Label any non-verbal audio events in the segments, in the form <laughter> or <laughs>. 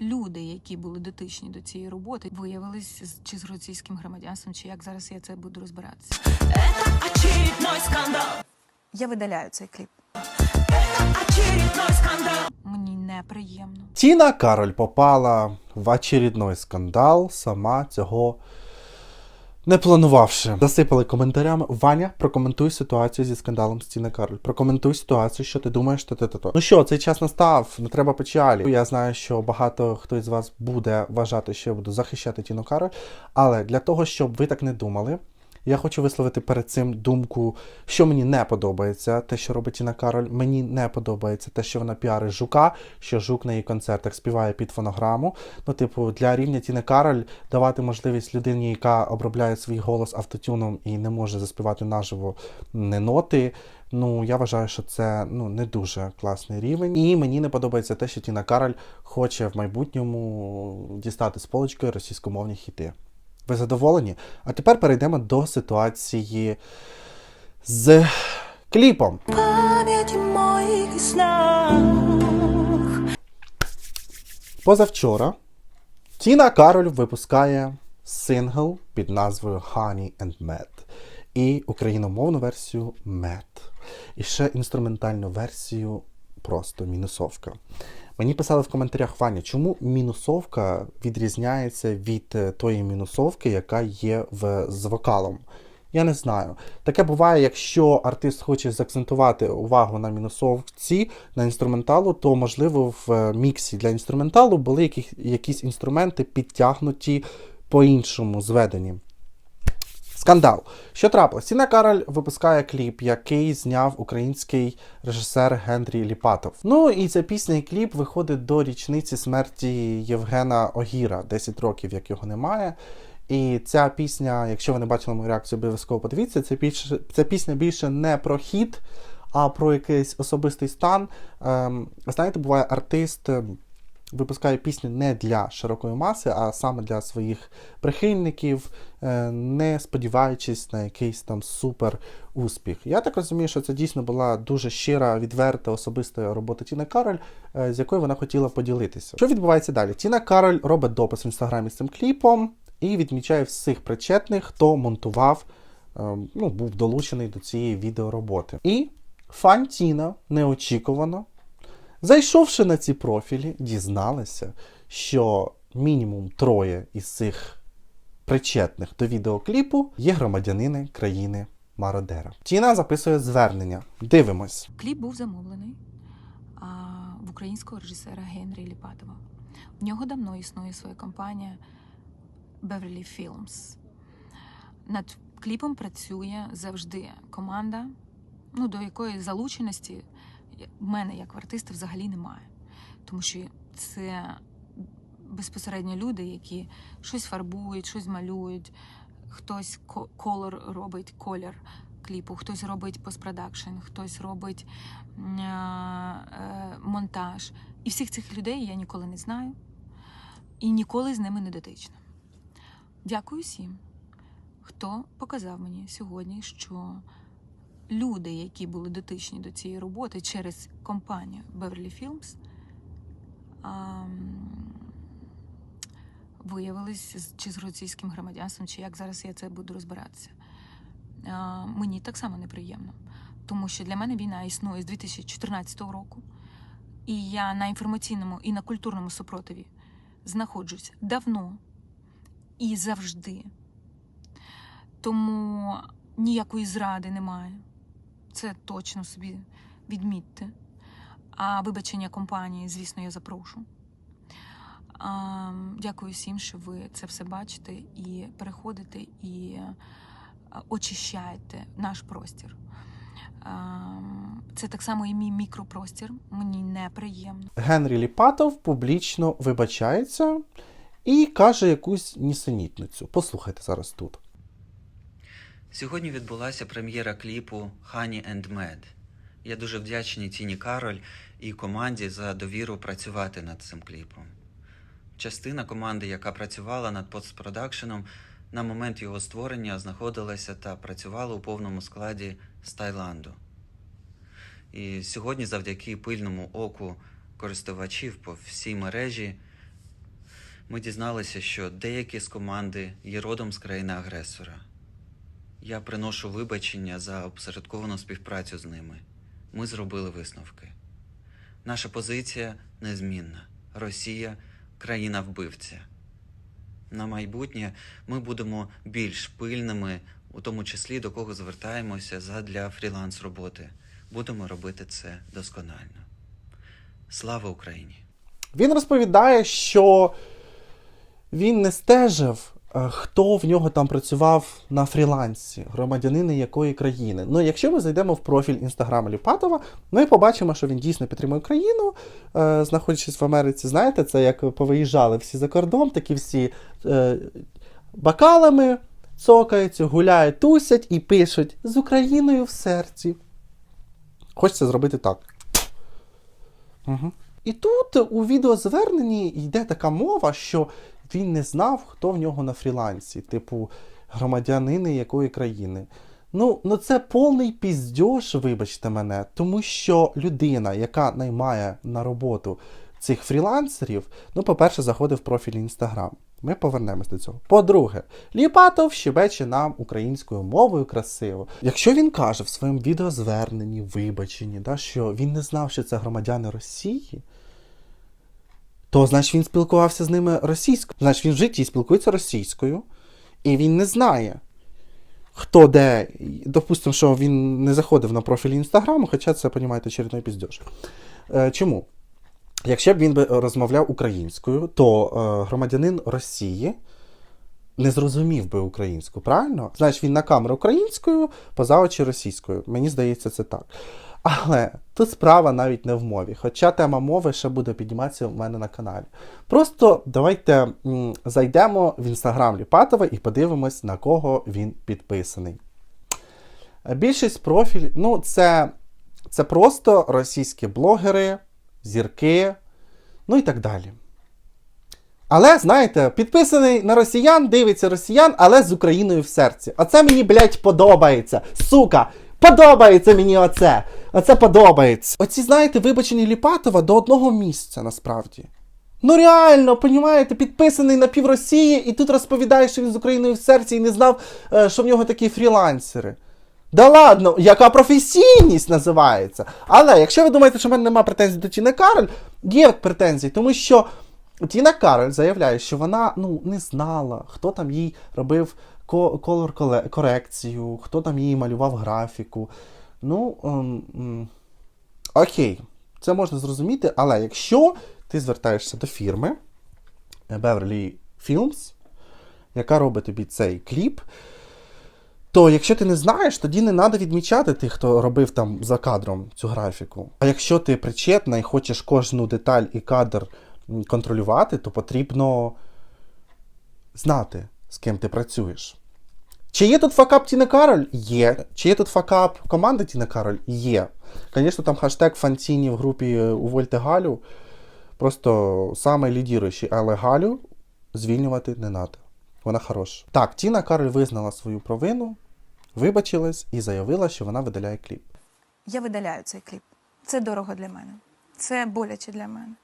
люди, які були дотичні до цієї роботи, виявились чи з російським громадянством, чи як зараз я це буду розбиратися. Скандал. Я видаляю цей кліп. Скандал. Мені неприємно. Тіна Кароль попала в очередной скандал, сама цього не планувавши. Засипали коментарями. Ваня, прокоментуй ситуацію зі скандалом Стіна Карль. Прокоментуй ситуацію, що ти думаєш, та ти то то. Ну що, цей час настав, не треба печалі. Я знаю, що багато хто із вас буде вважати, що я буду захищати Тіну Карль, Але для того, щоб ви так не думали, я хочу висловити перед цим думку, що мені не подобається, те, що робить Тіна Кароль. Мені не подобається те, що вона піарить жука, що жук на її концертах співає під фонограму. Ну, типу, для рівня Тіни Кароль давати можливість людині, яка обробляє свій голос автотюном і не може заспівати наживо не ноти. Ну, я вважаю, що це ну, не дуже класний рівень. І мені не подобається те, що Тіна Кароль хоче в майбутньому дістати з полочки російськомовні хіти. Ви задоволені? А тепер перейдемо до ситуації з кліпом. Пам'ять моїх снах. Позавчора Тіна Кароль випускає сингл під назвою Honey and Mad і україномовну версію Mad. І ще інструментальну версію просто мінусовка. Мені писали в коментарях Ваня, чому мінусовка відрізняється від е, тої мінусовки, яка є в, з вокалом. Я не знаю. Таке буває, якщо артист хоче заакцентувати увагу на мінусовці, на інструменталу, то можливо в е, міксі для інструменталу були якісь, інструменти підтягнуті по-іншому зведені. Скандал. Що трапилось? Тіна Кароль випускає кліп, який зняв український режисер Генрі Ліпатов. Ну і ця пісня і кліп виходить до річниці смерті Євгена Огіра, 10 років, як його немає. І ця пісня, якщо ви не бачили мою реакцію, обов'язково подивіться. Це більше ця пісня більше не про хіт, а про якийсь особистий стан. Ем, знаєте, буває артист. ем, Випускає пісню не для широкої маси, а саме для своїх прихильників, е, не сподіваючись на якийсь там супер успіх. Я так розумію, що це дійсно була дуже щира, відверта особиста робота Тіни Кароль, е, з якою вона хотіла поділитися. Що відбувається далі? Тіна Кароль робить допис в інстаграмі з цим кліпом і відмічає всіх причетних, хто монтував, е, ну, був долучений до цієї відеороботи. І фан Тіна неочікувано Зайшовши на ці профілі, дізналися, що мінімум троє із цих причетних до відеокліпу є громадянини країни Мародера. Тіна записує звернення. Дивимось. Кліп був замовлений а, в українського режисера Генрі Ліпатова. В нього давно існує своя компанія Beverly Films. Над кліпом працює завжди команда, ну, до якої залученості в мене як в артиста взагалі немає. Тому що це безпосередньо люди, які щось фарбують, щось малюють, хтось колор робить колір кліпу, хтось робить постпродакшн, хтось робить м, е, монтаж. І всіх цих людей я ніколи не знаю і ніколи з ними не дотична. Дякую всім, хто показав мені сьогодні, що люди, які були дотичні до цієї роботи через компанію Beverly Films, виявились чи з російським громадянством, чи як зараз я це буду розбиратися. Мені так само неприємно, тому що для мене війна існує з 2014 року, і я на інформаційному і на культурному супротиві знаходжусь давно і завжди. Тому ніякої зради немає. Це точно собі відмітьте. А вибачення компанії, звісно, я запрошу. А, дякую всім, що ви це все бачите і переходите і очищаєте наш простір. Це так само і мій мікропростір. Мені неприємно. Генрі Ліпатов публічно вибачається і каже якусь нісенітницю. Послухайте зараз тут. Сьогодні відбулася прем'єра кліпу Honey and Mad. Я дуже вдячний Тіні Кароль і команді за довіру працювати над цим кліпом. Частина команди, яка працювала над постпродакшеном, на момент його створення знаходилася та працювала у повному складі з Таїланду. І сьогодні, завдяки пильному оку користувачів по всій мережі, ми дізналися, що деякі з команди є родом з країни-агресора. Я приношу вибачення за обсередковану співпрацю з ними. Ми зробили висновки. Наша позиція незмінна. Росія країна вбивця. На майбутнє ми будемо більш пильними, у тому числі до кого звертаємося задля фріланс роботи. Будемо робити це досконально. Слава Україні! Він розповідає, що він не стежив, хто в нього там працював на фрілансі, громадянини якої країни. Ну, якщо ми зайдемо в профіль інстаграму Ліпатова, ми побачимо, що він дійсно підтримує Україну, е, знаходячись в Америці. Знаєте, це як повиїжджали всі за кордон, такі всі е, бокалами цокаються, гуляють, тусять і пишуть з Україною в серці. Хочеться зробити так. Угу. І тут у відеозверненні йде така мова, що він не знав, хто в нього на фрілансі, типу громадянини якої країни. Ну, ну це повний піздьош, вибачте мене, тому що людина, яка наймає на роботу цих фрілансерів, ну, по-перше, заходить в профіль Інстаграм. Ми повернемось до цього. По-друге, Ліпатов щебече нам українською мовою красиво. Якщо він каже в своєму відеозверненні, вибаченні, да, що він не знав, що це громадяни Росії, то значить він спілкувався з ними російською. Значить, він в житті спілкується російською, і він не знає, хто де. Допустимо, що він не заходив на профіль інстаграму, хоча це, понімаєте, очередной піздьош. Е, чому? Якщо б він би розмовляв українською, то е, громадянин Росії не зрозумів би українську, правильно? Значить, він на камеру українською, поза очі російською. Мені здається, це так. Але тут справа навіть не в мові. Хоча тема мови ще буде підніматися в мене на каналі. Просто давайте м, зайдемо в інстаграм Ліпатова і подивимось, на кого він підписаний. Більшість профіль, ну, це, це просто російські блогери, зірки, ну і так далі. Але, знаєте, підписаний на росіян, дивиться росіян, але з Україною в серці. Оце мені, блядь, подобається. Сука! Подобається мені оце! Оце подобається. Оці, знаєте, вибачені Ліпатова до одного місця насправді. Ну реально, понімаєте, підписаний на пів Росії, і тут розповідає, що він з Україною в серці і не знав, е, що в нього такі фрілансери. Да ладно, яка професійність називається. Але якщо ви думаєте, що в мене немає претензій до Тіни Кароль, є претензії, тому що Тіна Кароль заявляє, що вона ну, не знала, хто там їй робив колор корекцію, хто там їй малював графіку. Ну, ем, окей, це можна зрозуміти, але якщо ти звертаєшся до фірми Beverly Films, яка робить тобі цей кліп, то якщо ти не знаєш, тоді не треба відмічати тих, хто робив там за кадром цю графіку. А якщо ти причетна і хочеш кожну деталь і кадр контролювати, то потрібно знати, з ким ти працюєш. Чи є тут факап Тіни Кароль? Є. Чи є тут факап команди Тіни Кароль? Є. Звісно, там хаштег Фантіні в групі е, Увольте Галю. Просто саме лідіруючий, але Галю звільнювати не треба. Вона хороша. Так, Тіна Кароль визнала свою провину, вибачилась і заявила, що вона видаляє кліп. Я видаляю цей кліп. Це дорого для мене. Це боляче для мене.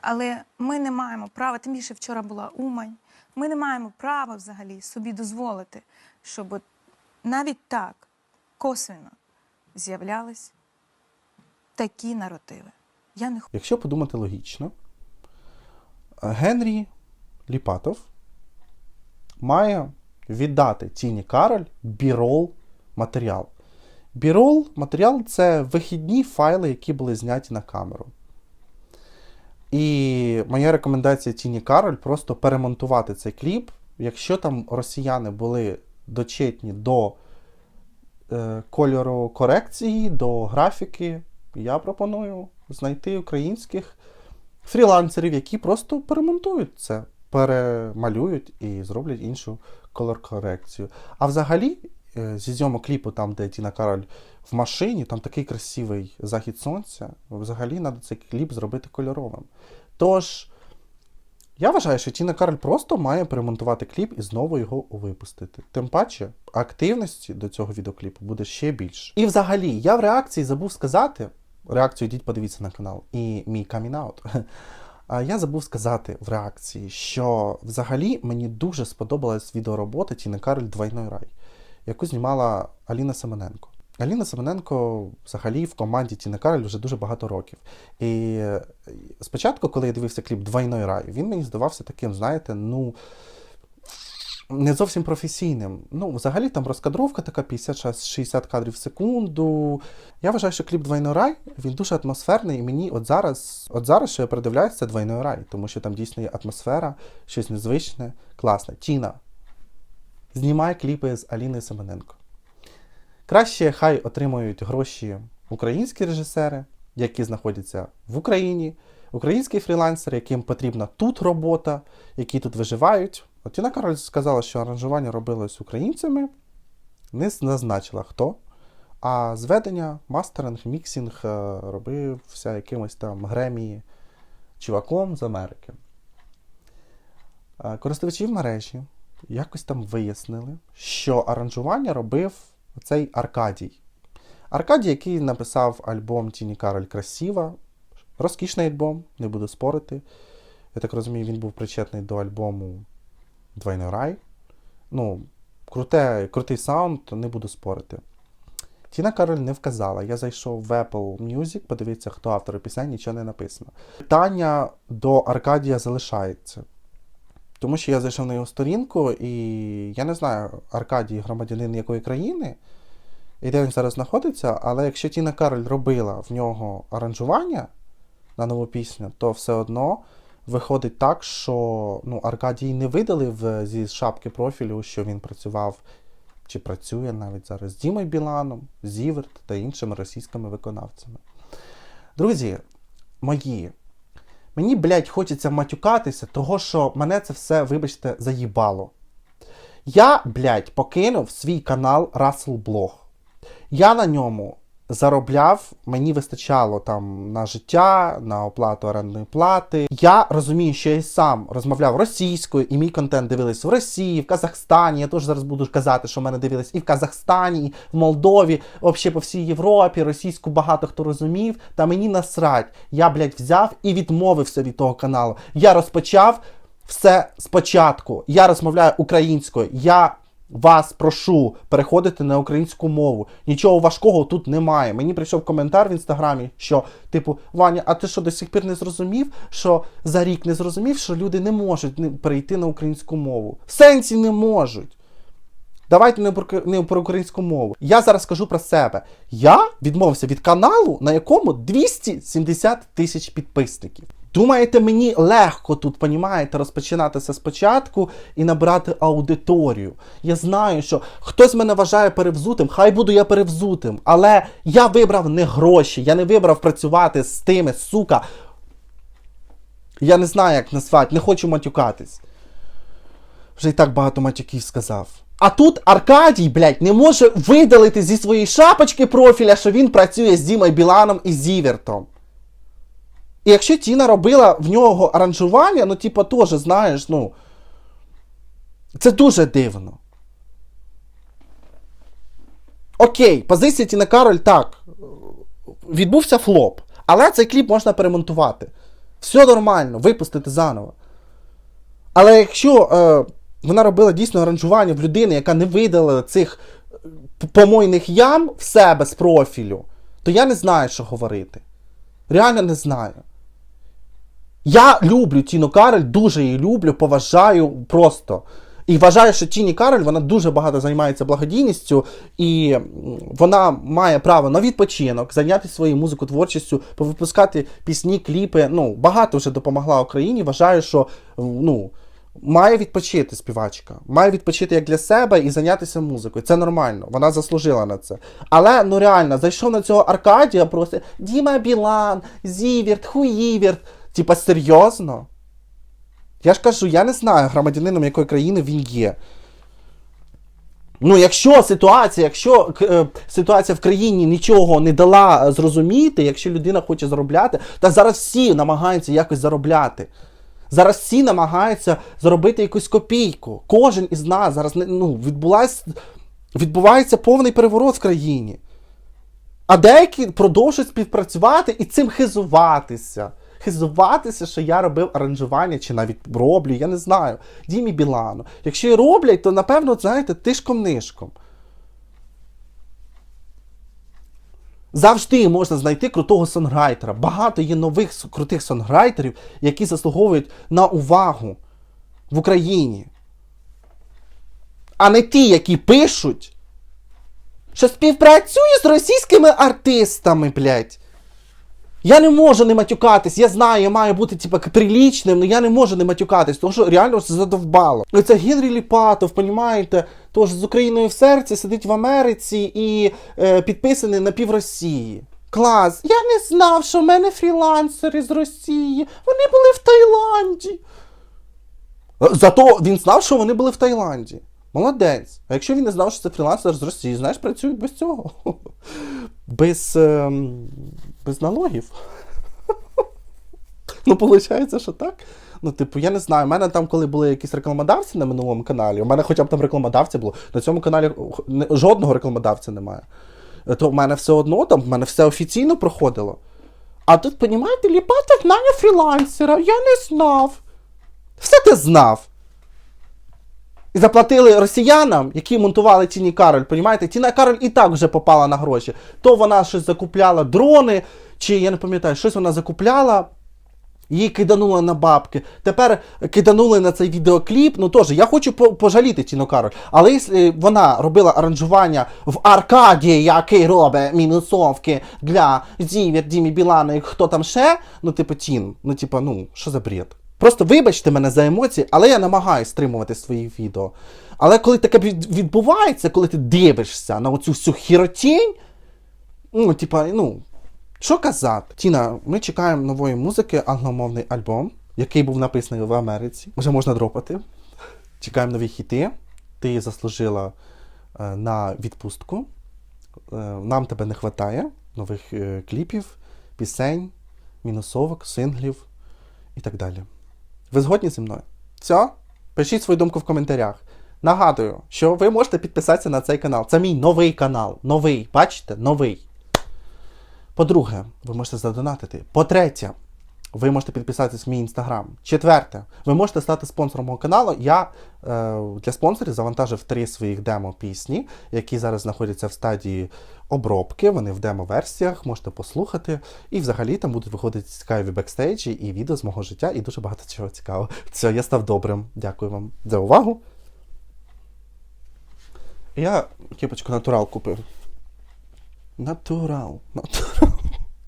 Але ми не маємо права, тим більше вчора була Умань. Ми не маємо права взагалі собі дозволити, щоб навіть так косвенно з'являлись такі наративи. Я не Якщо подумати логічно, Генрі Ліпатов має віддати Тіні Кароль бірол матеріал. Бірол матеріал це вихідні файли, які були зняті на камеру. І моя рекомендація Тіні Кароль просто перемонтувати цей кліп. Якщо там росіяни були дочетні до е, кольору корекції, до графіки, я пропоную знайти українських фрілансерів, які просто перемонтують це, перемалюють і зроблять іншу колор-корекцію. А взагалі, зі зйомок кліпу, там, де Тіна Кароль в машині, там такий красивий захід сонця. Взагалі треба цей кліп зробити кольоровим. Тож, я вважаю, що Тіна Кароль просто має перемонтувати кліп і знову його випустити. Тим паче, активності до цього відеокліпу буде ще більше. І взагалі, я в реакції забув сказати. Реакцію йдіть, подивіться на канал. І мій камінаут. <laughs> Я забув сказати в реакції, що взагалі мені дуже сподобалась відеоробота Тіни Кароль Двойной рай, яку знімала Аліна Семененко. Аліна Семененко взагалі в команді Тіни Кароль вже дуже багато років. І е, спочатку, коли я дивився кліп Двойной рай, він мені здавався таким, знаєте, ну. Не зовсім професійним. Ну, взагалі там розкадровка така 50-60 кадрів в секунду. Я вважаю, що кліп Двойной рай він дуже атмосферний, і мені от зараз, от зараз, що я передивляюся, це Двойной рай, тому що там дійсно є атмосфера, щось незвичне, класне. Тіна. Знімай кліпи з Аліною Семененко. Краще хай отримують гроші українські режисери, які знаходяться в Україні, українські фрілансери, яким потрібна тут робота, які тут виживають. От Тіна сказала, що аранжування робилось українцями, не назначила хто. А зведення, мастеринг, міксінг е, робився якимось там Гремі чуваком з Америки. Е, Користувачі в мережі якось там вияснили, що аранжування робив цей Аркадій. Аркадій, який написав альбом Тіні Кароль Красіва. Розкішний альбом, не буду спорити. Я так розумію, він був причетний до альбому Двойний рай. Ну, круте, крутий саунд, не буду спорити. Тіна Кароль не вказала. Я зайшов в Apple Music, подивитися, хто автор пісень, нічого не написано. Питання до Аркадія залишається. Тому що я зайшов на його сторінку, і я не знаю, Аркадій громадянин якої країни, і де він зараз знаходиться, але якщо Тіна Кароль робила в нього аранжування на нову пісню, то все одно виходить так, що ну, Аркадій не видалив е, зі шапки профілю, що він працював чи працює навіть зараз з Дімою Біланом, Зіверт та іншими російськими виконавцями. Друзі, мої, мені, блядь, хочеться матюкатися, того що мене це все, вибачте, заїбало. Я, блядь, покинув свій канал Russell Blog. Я на ньому заробляв, мені вистачало там на життя, на оплату орендної плати. Я розумію, що я сам розмовляв російською, і мій контент дивились в Росії, в Казахстані. Я теж зараз буду казати, що мене дивились і в Казахстані, і в Молдові, взагалі по всій Європі. Російську багато хто розумів. Та мені насрать. Я, блядь, взяв і відмовився від того каналу. Я розпочав все спочатку. Я розмовляю українською. Я вас прошу переходити на українську мову. Нічого важкого тут немає. Мені прийшов коментар в інстаграмі, що, типу, Ваня, а ти що до сих пір не зрозумів, що за рік не зрозумів, що люди не можуть перейти на українську мову. В сенсі не можуть. Давайте не про, не про українську мову. Я зараз скажу про себе. Я відмовився від каналу, на якому 270 тисяч підписників. Думаєте, мені легко тут, понімаєте, розпочинатися спочатку і набирати аудиторію. Я знаю, що хтось мене вважає перевзутим, хай буду я перевзутим. Але я вибрав не гроші, я не вибрав працювати з тими, сука. Я не знаю, як назвати, не хочу матюкатись. Вже і так багато матюків сказав. А тут Аркадій, блядь, не може видалити зі своєї шапочки профіля, що він працює з Дімою Біланом і Зівертом. І якщо Тіна робила в нього аранжування, ну, типу, теж, знаєш, ну. Це дуже дивно. Окей, позиція Тіна Кароль так. Відбувся флоп. Але цей кліп можна перемонтувати. Все нормально, випустити заново. Але якщо е, вона робила дійсно аранжування в людини, яка не видала цих е, помойних ям в себе з профілю, то я не знаю, що говорити. Реально не знаю. Я люблю Тіну Кароль, дуже її люблю, поважаю просто. І вважаю, що Тіні Кароль вона дуже багато займається благодійністю, і вона має право на відпочинок, зайнятися своєю музикотворчістю, повипускати пісні, кліпи. Ну, багато вже допомогла Україні. Вважаю, що ну, має відпочити співачка. Має відпочити як для себе і зайнятися музикою. Це нормально, вона заслужила на це. Але ну реально, зайшов на цього Аркадія, просто Діма Білан, Зіверт, Хуїверт. Типа, серйозно? Я ж кажу, я не знаю громадянином якої країни він є. Ну, якщо ситуація, якщо е, ситуація в країні нічого не дала зрозуміти, якщо людина хоче заробляти, та зараз всі намагаються якось заробляти. Зараз всі намагаються заробити якусь копійку. Кожен із нас зараз ну, відбувається повний переворот в країні. А деякі продовжують співпрацювати і цим хизуватися. Хизуватися, що я робив аранжування, чи навіть роблю, я не знаю. Дімі Білану. Якщо і роблять, то напевно, знаєте, тишком-нишком. Завжди можна знайти крутого сонграйтера. Багато є нових крутих сонграйтерів, які заслуговують на увагу в Україні. А не ті, які пишуть, що співпрацює з російськими артистами, блядь. Я не можу не матюкатись. Я знаю, я маю бути типа прилічним, але я не можу не матюкатись, тому що реально це задовбало. Це Генрі Ліпатов, понімаєте, тож з Україною в серці сидить в Америці і е, підписаний на пів Росії. Клас! Я не знав, що в мене фрілансери з Росії. Вони були в Таїланді. Зато він знав, що вони були в Таїланді. Молодець. А якщо він не знав, що це фрілансер з Росії, знаєш, працюють без цього. Без, ем, без налогів. <laughs> Ну, виходить, що так. Ну, типу, я не знаю, у мене там, коли були якісь рекламодавці на минулому каналі, у мене хоча б там рекламодавці було. На цьому каналі жодного рекламодавця немає. Е, То в мене все одно, там в мене все офіційно проходило. А тут, понімаєте, ліпати знання фрілансера, я не знав. Все ти знав. І заплатили росіянам, які монтували Тіні Кароль. Понімаєте? Тіна Кароль і так вже попала на гроші. То вона щось закупляла дрони, чи я не пам'ятаю, щось вона закупляла. Її киданули на бабки. Тепер киданули на цей відеокліп. Ну теж, я хочу по- пожаліти Тіну Кароль. Але якщо вона робила аранжування в Аркаді, який робить мінусовки для Зівер, Дімі Білана і хто там ще, ну, типу, Тін, ну, типу, ну, що за бред? Просто вибачте мене за емоції, але я намагаюся стримувати свої відео. Але коли таке відбувається, коли ти дивишся на оцю всю хіротінь, ну, типа, ну, що казати? Тіна, ми чекаємо нової музики, англомовний альбом, який був написаний в Америці. Вже можна дропати. Чекаємо нові хіти. Ти заслужила е, на відпустку. Е, нам тебе не вистачає нових е, кліпів, пісень, мінусовок, синглів і так далі. Ви згодні зі мною? Все? Пишіть свою думку в коментарях. Нагадую, що ви можете підписатися на цей канал. Це мій новий канал. Новий, бачите? Новий. По-друге, ви можете задонатити. По-третє, ви можете підписатись в мій інстаграм. Четверте, ви можете стати спонсором мого каналу. Я е, для спонсорів завантажив три своїх демо-пісні, які зараз знаходяться в стадії обробки. Вони в демо-версіях, можете послухати. І взагалі там будуть виходити цікаві бекстейджі і відео з мого життя, і дуже багато чого цікавого. Все, я став добрим. Дякую вам за увагу. Я кепочку натурал купив. Натурал. Натурал.